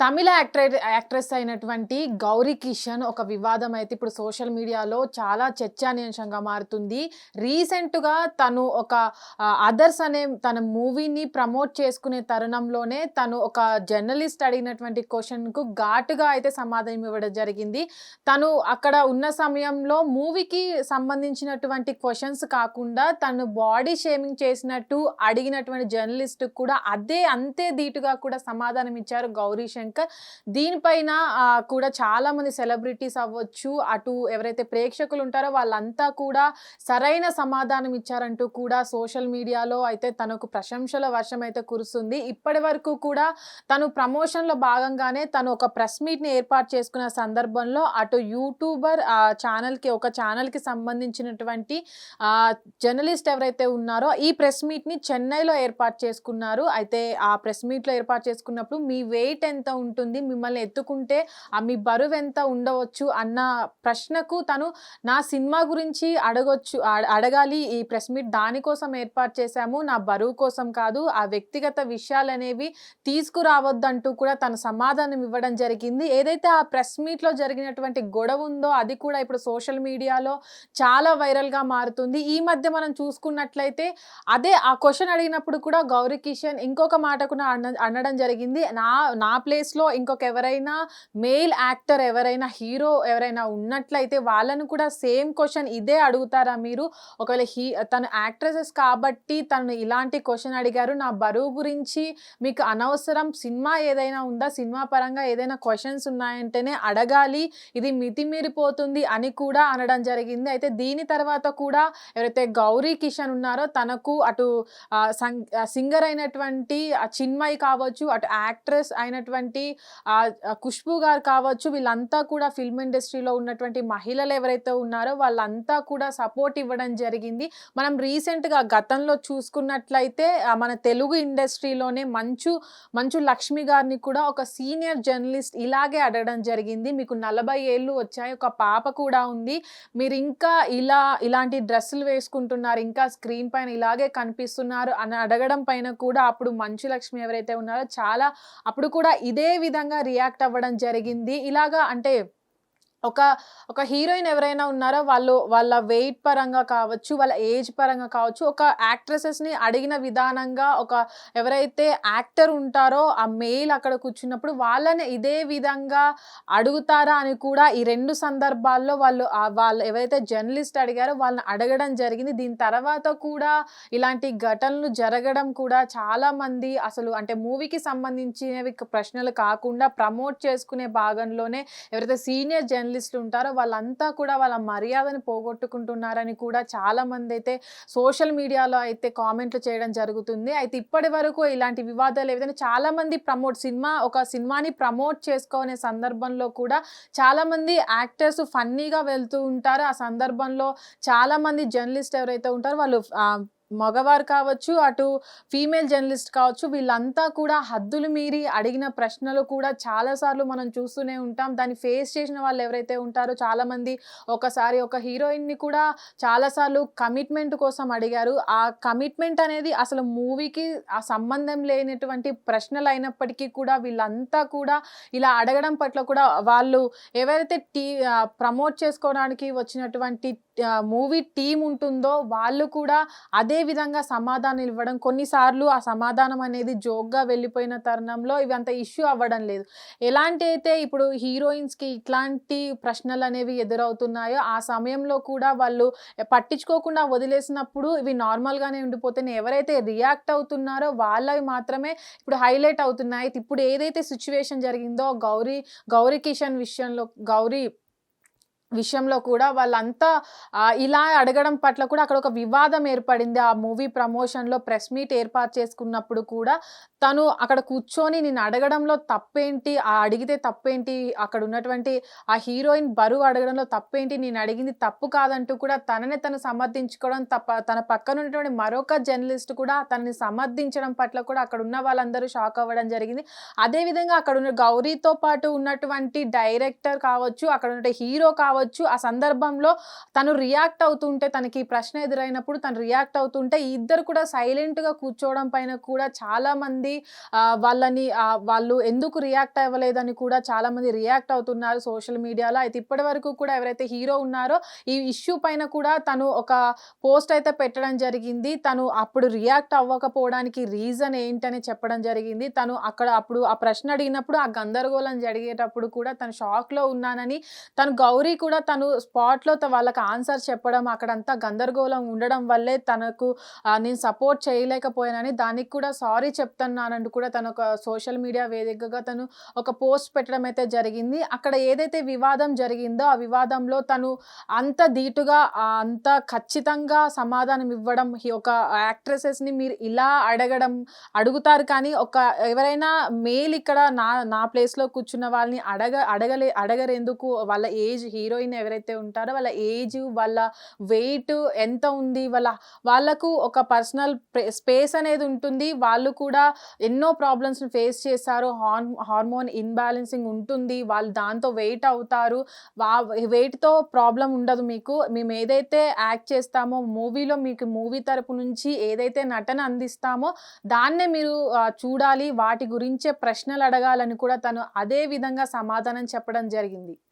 తమిళ actor actress అయినటువంటి గౌరీ కిషన్ ఒక వివాదం అయితే ఇప్పుడు సోషల్ మీడియాలో చాలా చర్చానీయాంశంగా మారుతుంది. రీసెంట్గా తను ఒక అదర్స్ అనే తన మూవీని ప్రమోట్ చేసుకునే తరుణంలోనే తను ఒక జర్నలిస్ట్ అడిగినటువంటి క్వశ్చన్కు ఘాటుగా అయితే సమాధానం ఇవ్వడం జరిగింది. తను అక్కడ ఉన్న సమయంలో మూవీకి సంబంధించినటువంటి క్వశ్చన్స్ కాకుండా తను బాడీ షేమింగ్ చేసినట్టు అడిగినటువంటి జర్నలిస్ట్ కూడా అదే అంతే ధీటుగా కూడా సమాధానం ఇచ్చారు గౌరీ శంకర్. దీనిపైన కూడా చాలా మంది సెలబ్రిటీస్ అవ్వచ్చు అటు ఎవరైతే ప్రేక్షకులు ఉంటారో వాళ్ళంతా కూడా సరైన సమాధానం ఇచ్చారంటూ కూడా సోషల్ మీడియాలో అయితే తనకు ప్రశంసల వర్షం అయితే కురుస్తుంది. ఇప్పటి వరకు కూడా తను ప్రమోషన్లో భాగంగానే తను ఒక ప్రెస్ మీట్ని ఏర్పాటు చేసుకున్న సందర్భంలో అటు యూట్యూబర్ ఆ ఛానల్కి ఒక ఛానల్కి సంబంధించినటువంటి జర్నలిస్ట్ ఎవరైతే ఉన్నారో ఈ ప్రెస్ మీట్ని చెన్నైలో ఏర్పాటు చేసుకున్నారు. అయితే ఆ ప్రెస్ మీట్లో ఏర్పాటు చేసుకున్నప్పుడు మీ వెయిట్ ఎంత ఉంటుంది. మిమ్మల్ని ఎత్తుకుంటే ఆ మీ బరువు ఎంత ఉండవచ్చు? అన్న ప్రశ్నకు తను నా సినిమా గురించి అడగొచ్చు అడగాలి. ఈ ప్రెస్ మీట్ దానికోసం ఏర్పాటు చేశాము. నా బరువు కోసం కాదు ఆ వ్యక్తిగత విషయాలు అనేవి తీసుకురావద్దంటూ కూడా తను సమాధానం ఇవ్వడం జరిగింది. ఏదైతే ఆ ప్రెస్ మీట్లో జరిగినటువంటి గొడవ ఉందో అది కూడా ఇప్పుడు సోషల్ మీడియాలో చాలా వైరల్గా మారుతుంది. ఈ మధ్య మనం చూసుకున్నట్లయితే అదే ఆ క్వశ్చన్ అడిగినప్పుడు కూడా గౌరీ కిషన్ ఇంకొక మాట కూడా అన అనడం జరిగింది. నా నా ప్లేస్ ప్లేస్లో ఇంకొక ఎవరైనా మేల్ యాక్టర్ ఎవరైనా హీరో ఎవరైనా ఉన్నట్లయితే వాళ్ళను కూడా సేమ్ క్వశ్చన్ ఇదే అడుగుతారా మీరు? ఒకవేళ హీ తను యాక్ట్రెసెస్ కాబట్టి తను ఇలాంటి క్వశ్చన్ అడిగారు. నా బరువు గురించి మీకు అనవసరం. సినిమా ఏదైనా ఉందా? సినిమా పరంగా ఏదైనా క్వశ్చన్స్ ఉన్నాయంటేనే అడగాలి. ఇది మితిమీరిపోతుంది అని కూడా అనడం జరిగింది. అయితే దీని తర్వాత కూడా ఎవరైతే గౌరీ కిషన్ ఉన్నారో తనకు అటు సింగర్ అయినటువంటి చిన్మయి కావచ్చు అటు యాక్ట్రెస్ అయినటువంటి ఉన్నటువంటి ఖుష్బు గారు కావచ్చు వీళ్ళంతా కూడా ఫిల్మ్ ఇండస్ట్రీలో ఉన్నటువంటి మహిళలు ఎవరైతే ఉన్నారో వాళ్ళంతా కూడా సపోర్ట్ ఇవ్వడం జరిగింది. మనం రీసెంట్గా గతంలో చూసుకున్నట్లయితే మన తెలుగు ఇండస్ట్రీలోనే మంచు మంచు లక్ష్మి గారిని కూడా ఒక సీనియర్ జర్నలిస్ట్ ఇలాగే అడగడం జరిగింది. మీకు నలభై ఏళ్ళు వచ్చాయి ఒక పాప కూడా ఉంది. మీరు ఇంకా ఇలా ఇలాంటి డ్రెస్సులు వేసుకుంటున్నారు ఇంకా స్క్రీన్ పైన ఇలాగే కనిపిస్తున్నారు అని అడగడం పైన కూడా అప్పుడు మంచు లక్ష్మి ఎవరైతే ఉన్నారో చాలా అప్పుడు కూడా ఇదే విధంగా రియాక్ట్ అవ్వడం జరిగింది. ఇలాగా అంటే ఒక ఒక హీరోయిన్ ఎవరైనా ఉన్నారో? వాళ్ళు వాళ్ళ వెయిట్ పరంగా కావచ్చు వాళ్ళ ఏజ్ పరంగా కావచ్చు ఒక యాక్ట్రెసెస్ని అడిగిన విధానంగా ఒక ఎవరైతే యాక్టర్ ఉంటారో ఆ మెయిల్ అక్కడ కూర్చున్నప్పుడు వాళ్ళని ఇదే విధంగా అడుగుతారా అని కూడా ఈ రెండు సందర్భాల్లో వాళ్ళు వాళ్ళు ఎవరైతే జర్నలిస్ట్ అడిగారో వాళ్ళని అడగడం జరిగింది. దీని తర్వాత కూడా ఇలాంటి ఘటనలు జరగడం కూడా చాలామంది అసలు అంటే మూవీకి సంబంధించినవి ప్రశ్నలు కాకుండా ప్రమోట్ చేసుకునే భాగంలోనే ఎవరైతే సీనియర్ జర్నలిస్టులు ఉంటారో వాళ్ళంతా కూడా వాళ్ళ మర్యాదను పోగొట్టుకుంటున్నారని కూడా చాలా మంది అయితే సోషల్ మీడియాలో అయితే కామెంట్లు చేయడం జరుగుతుంది. అయితే ఇప్పటి వరకు ఇలాంటి వివాదాలు ఏదైనా చాలా మంది ప్రమోట్ సినిమా ఒక సినిమాని ప్రమోట్ చేసుకునే సందర్భంలో కూడా చాలా మంది యాక్టర్స్ ఫన్నీగా వెళ్తూ ఉంటారు. ఆ సందర్భంలో చాలా మంది జర్నలిస్ట్ ఎవరైతే ఉంటారో వాళ్ళు మగవారు కావచ్చు అటు ఫీమేల్ జర్నలిస్ట్ కావచ్చు వీళ్ళంతా కూడా హద్దులు మీరి అడిగిన ప్రశ్నలు కూడా చాలాసార్లు మనం చూస్తూనే ఉంటాం. దాన్ని ఫేస్ చేసిన వాళ్ళు ఎవరైతే ఉంటారో చాలామంది ఒకసారి ఒక హీరోయిన్ని కూడా చాలాసార్లు కమిట్మెంట్ కోసం అడిగారు. ఆ కమిట్మెంట్ అనేది అసలు మూవీకి ఆ సంబంధం లేనటువంటి ప్రశ్నలు అయినప్పటికీ కూడా వీళ్ళంతా కూడా ఇలా అడగడం పట్ల కూడా వాళ్ళు ఎవరైతే టీ ప్రమోట్ చేసుకోవడానికి వచ్చినటువంటి మూవీ టీం ఉంటుందో వాళ్ళు కూడా అదే విధంగా సమాధానం ఇవ్వడం. కొన్నిసార్లు ఆ సమాధానం అనేది జోక్గా వెళ్ళిపోయిన తరుణంలో ఇవి అంత ఇష్యూ అవ్వడం లేదు. ఎలాంటి అయితే ఇప్పుడు హీరోయిన్స్కి ఇట్లాంటి ప్రశ్నలు అనేవి ఎదురవుతున్నాయో ఆ సమయంలో కూడా వాళ్ళు పట్టించుకోకుండా వదిలేసినప్పుడు ఇవి నార్మల్గానే ఉండిపోతున్నాయి ఎవరైతే రియాక్ట్ అవుతున్నారో వాళ్ళవి మాత్రమే ఇప్పుడు హైలైట్ అవుతున్నాయి. ఇప్పుడు ఏదైతే సిచ్యువేషన్ జరిగిందో గౌరీ గౌరీ కిషన్ విషయంలో గౌరీ విషయంలో కూడా వాళ్ళంతా ఇలా అడగడం పట్ల కూడా అక్కడ ఒక వివాదం ఏర్పడింది. ఆ మూవీ ప్రమోషన్లో ప్రెస్ మీట్ ఏర్పాటు చేసుకున్నప్పుడు కూడా తను అక్కడ కూర్చొని నేను అడగడంలో తప్పేంటి ఆ అడిగితే తప్పేంటి అక్కడ ఉన్నటువంటి ఆ హీరోయిన్ బరువు అడగడంలో తప్పేంటి నేను అడిగింది తప్పు కాదంటూ కూడా తనని తను సమర్థించుకోవడం తప్ప తన పక్కన ఉన్నటువంటి మరొక జర్నలిస్ట్ కూడా తనని సమర్థించడం పట్ల కూడా అక్కడ ఉన్న వాళ్ళందరూ షాక్ అవ్వడం జరిగింది. అదేవిధంగా అక్కడ ఉన్న గౌరీతో పాటు ఉన్నటువంటి డైరెక్టర్ కావచ్చు అక్కడ ఉన్న హీరో కావచ్చు కావచ్చు. ఆ సందర్భంలో తను రియాక్ట్ అవుతుంటే తనకి ఈ ప్రశ్న ఎదురైనప్పుడు తను రియాక్ట్ అవుతుంటే ఇద్దరు కూడా సైలెంట్గా కూర్చోవడం పైన కూడా చాలామంది వాళ్ళని వాళ్ళు ఎందుకు రియాక్ట్ అవ్వలేదని కూడా చాలామంది రియాక్ట్ అవుతున్నారు సోషల్ మీడియాలో. అయితే ఇప్పటి వరకు కూడా ఎవరైతే హీరో ఉన్నారో ఈ ఇష్యూ పైన కూడా తను ఒక పోస్ట్ అయితే పెట్టడం జరిగింది. తను అప్పుడు రియాక్ట్ అవ్వకపోవడానికి రీజన్ ఏంటని చెప్పడం జరిగింది. తను అక్కడ అప్పుడు ఆ ప్రశ్న అడిగినప్పుడు ఆ గందరగోళం జరిగేటప్పుడు కూడా తను షాక్లో ఉన్నానని తను గౌరీ కూడా కూడా తను స్పాట్లో వాళ్ళకి ఆన్సర్ చెప్పడం అక్కడంతా గందరగోళం ఉండడం వల్లే తనకు నేను సపోర్ట్ చేయలేకపోయానని దానికి కూడా సారీ చెప్తున్నానంటూ కూడా తను ఒక సోషల్ మీడియా వేదికగా తను ఒక పోస్ట్ పెట్టడం అయితే జరిగింది. అక్కడ ఏదైతే వివాదం జరిగిందో ఆ వివాదంలో తను అంత ధీటుగా అంత ఖచ్చితంగా సమాధానం ఇవ్వడం ఈ ఒక యాక్ట్రెసెస్ని మీరు ఇలా అడగడం అడుగుతారు కానీ ఒక ఎవరైనా మేల్ ఇక్కడ నా నా ప్లేస్లో కూర్చున్న వాళ్ళని అడగ అడగలే అడగరెందుకు వాళ్ళ ఏజ్ హీరో హీరోయిన్ ఎవరైతే ఉంటారో వాళ్ళ ఏజ్ వాళ్ళ వెయిట్ ఎంత ఉంది వాళ్ళ వాళ్ళకు ఒక పర్సనల్ స్పేస్ అనేది ఉంటుంది. వాళ్ళు కూడా ఎన్నో ప్రాబ్లమ్స్ని ఫేస్ చేస్తారు హార్మ్ హార్మోన్ ఇన్బ్యాలెన్సింగ్ ఉంటుంది. వాళ్ళు దాంతో వెయిట్ అవుతారు. వా వెయిట్తో ప్రాబ్లం ఉండదు మీకు. మేము ఏదైతే యాక్ట్ చేస్తామో మూవీలో మీకు మూవీ తరపు నుంచి ఏదైతే నటన అందిస్తామో దాన్నే మీరు చూడాలి. వాటి గురించే ప్రశ్నలు అడగాలని కూడా తను అదే విధంగా సమాధానం చెప్పడం జరిగింది.